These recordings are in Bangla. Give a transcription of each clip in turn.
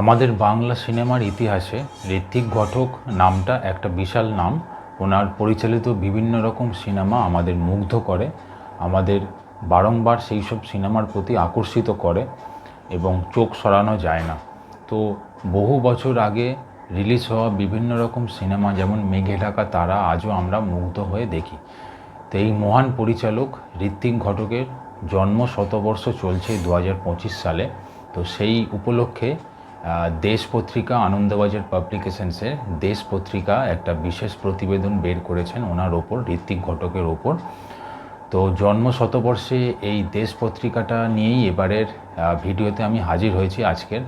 আমাদের বাংলা সিনেমার ইতিহাসে ঋত্বিক ঘটক নামটা একটা বিশাল নাম। ওনার পরিচালিত বিভিন্ন রকম সিনেমা আমাদের মুগ্ধ করে, আমাদের বারংবার সেই সব সিনেমার প্রতি আকর্ষিত করে এবং চোখ সরানো যায় না। তো বহু বছর আগে রিলিজ হওয়া বিভিন্ন রকম সিনেমা যেমন মেঘে ঢাকা তারা, আজও আমরা মুগ্ধ হয়ে দেখি। তো এই মহান পরিচালক ঋত্বিক ঘটকের জন্ম শতবর্ষ চলছে দু হাজার পঁচিশ সালে। তো সেই উপলক্ষে দেশ পত্রিকা আনন্দবাজার পাবলিকেশনসে দেশ পত্রিকা একটা বিশেষ প্রতিবেদন বের করেছেন ওনার ওপর, ঋত্বিক ঘটকের ওপর। তো জন্ম শতবর্ষে এই দেশ পত্রিকাটা নিয়েই এবারের ভিডিওতে আমি হাজির হয়েছি আজকের।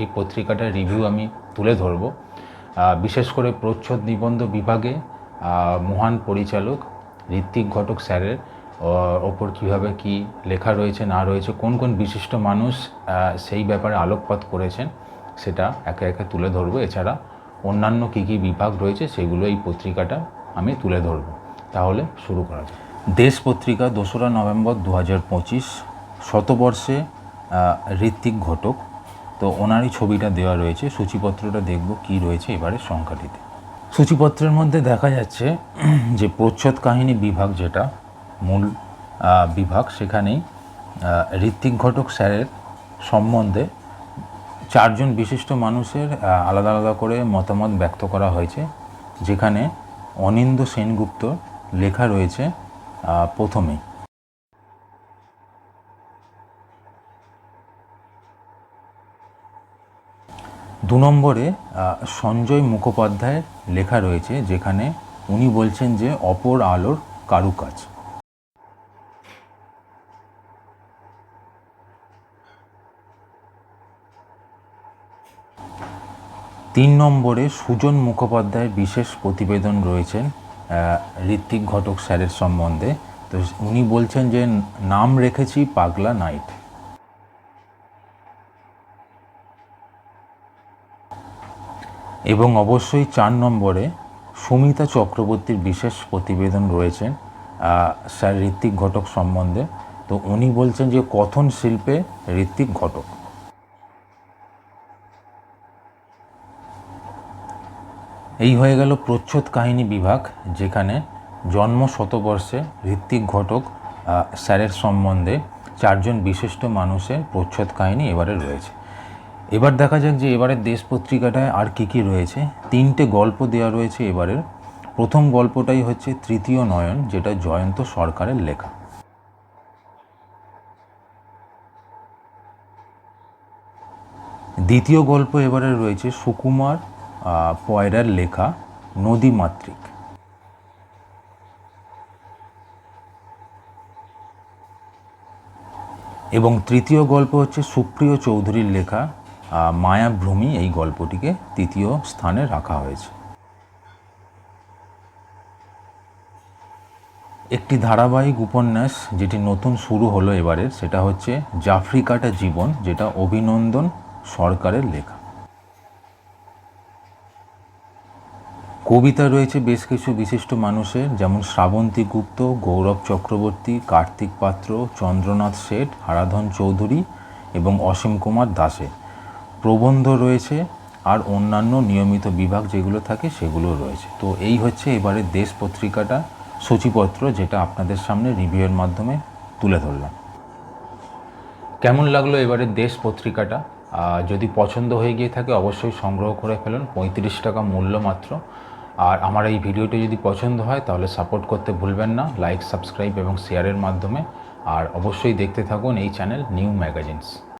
এই পত্রিকাটার রিভিউ আমি তুলে ধরব। বিশেষ করে প্রচ্ছদ নিবন্ধ বিভাগে মহান পরিচালক ঋত্বিক ঘটক স্যারের ওপর কীভাবে কি লেখা রয়েছে, না রয়েছে, কোন কোন বিশিষ্ট মানুষ সেই ব্যাপারে আলোকপাত করেছেন, সেটা একে একে তুলে ধরবো। এছাড়া অন্যান্য কী কী বিভাগ রয়েছে, সেগুলো এই পত্রিকাটা আমি তুলে ধরবো। তাহলে শুরু করা যাক। দেশ পত্রিকা, দোসরা নভেম্বর দু হাজার পঁচিশ, শতবর্ষে ঋত্বিক ঘটক। তো ওনারই ছবিটা দেওয়া রয়েছে, সূচিপত্রটা দেখব কি রয়েছে এবারে সংখ্যাটিতে। সূচিপত্রের মধ্যে দেখা যাচ্ছে যে প্রচ্ছদ কাহিনী বিভাগ যেটা মূল বিভাগ সেখানেই ঋত্বিক ঘটক স্যারের সম্বন্ধে চারজন বিশিষ্ট মানুষের আলাদা আলাদা করে মতামত ব্যক্ত করা হয়েছে যেখানে অনিন্দ সেনগুপ্ত লেখা রয়েছে আহ, প্রথমেই। দু নম্বরে সঞ্জয় মুখোপাধ্যায়ের লেখা রয়েছে যেখানে উনি বলছেন যে অপর আলোর কারুকাজ। তিন নম্বরে সুজন মুখোপাধ্যায়ের বিশেষ প্রতিবেদন রয়েছেন ঋত্বিক ঘটক স্যারের সম্বন্ধে। তো উনি বলছেন যে, নাম রেখেছি পাগলা নাইট। এবং অবশ্যই চার নম্বরে সুমিতা চক্রবর্তীর বিশেষ প্রতিবেদন রয়েছেন স্যার ঋত্বিক ঘটক সম্বন্ধে। তো উনি বলছেন যে, কথন শিল্পে ঋত্বিক ঘটক। এই হয়ে গেল প্রচ্ছদ কাহিনী বিভাগ, যেখানে জন্ম শতবর্ষে ঋত্বিক ঘটক স্যারের সম্বন্ধে চারজন বিশিষ্ট মানুষের প্রচ্ছদ কাহিনী এবারে রয়েছে। এবার দেখা যাক যে এবারের দেশ পত্রিকাটায় আর কি কি রয়েছে। তিনটে গল্প দেওয়া রয়েছে এবারের প্রথম গল্পটাই হচ্ছে তৃতীয় নয়ন, যেটা জয়ন্ত সরকারের লেখা। দ্বিতীয় গল্প এবারে রয়েছে সুকুমার পয়রার লেখা নদীমাতৃক। এবং তৃতীয় গল্প হচ্ছে সুপ্রিয় চৌধুরীর লেখা মায়াভ্রমি। এই গল্পটিকে তৃতীয় স্থানে রাখা হয়েছে। একটি ধারাবাহিক উপন্যাস যেটি নতুন শুরু হলো এবারের সেটা হচ্ছে জাফরিকাটা জীবন, যেটা অভিনন্দন সরকারের লেখা। কবিতা রয়েছে বেশ কিছু বিশিষ্ট মানুষের, যেমন শ্রাবন্তী গুপ্ত, গৌরব চক্রবর্তী, কার্তিক পাত্র, চন্দ্রনাথ শেঠ, হারাধন চৌধুরী এবং অসীম কুমার দাসে। প্রবন্ধ রয়েছে আর অন্যান্য নিয়মিত বিভাগ যেগুলো থাকে সেগুলো রয়েছে। তো এই হচ্ছে এবারে দেশ পত্রিকাটা, সূচিপত্র যেটা আপনাদের সামনে রিভিউয়ের মাধ্যমে তুলে ধরলাম। কেমন লাগল এবারে দেশ পত্রিকাটা? যদি পছন্দ হয়ে গিয়ে থাকে অবশ্যই সংগ্রহ করে ফেলুন, পঁয়ত্রিশ টাকা মূল্য মাত্র। আর আমার এই ভিডিওটি যদি পছন্দ হয় তাহলে সাপোর্ট করতে ভুলবেন না, লাইক, সাবস্ক্রাইব এবং শেয়ারের মাধ্যমে। আর অবশ্যই দেখতে থাকুন এই চ্যানেল নিউ ম্যাগাজিনস।